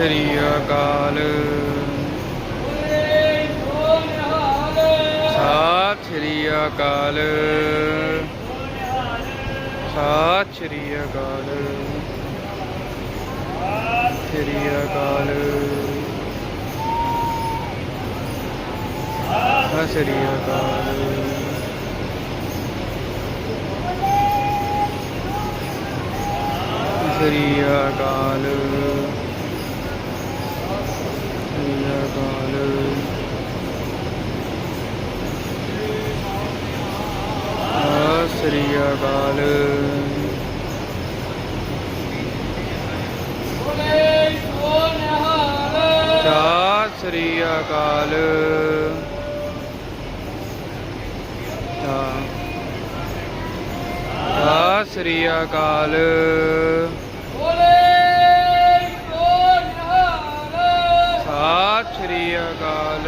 Sri Akal Sat Sri Akal Sat Sri Akal Sri Akal Sat Sri Akal Sri Akal Sri Akal Sat Sri Akal. Sat Sri Akal. Sat Sri Akal. Akal.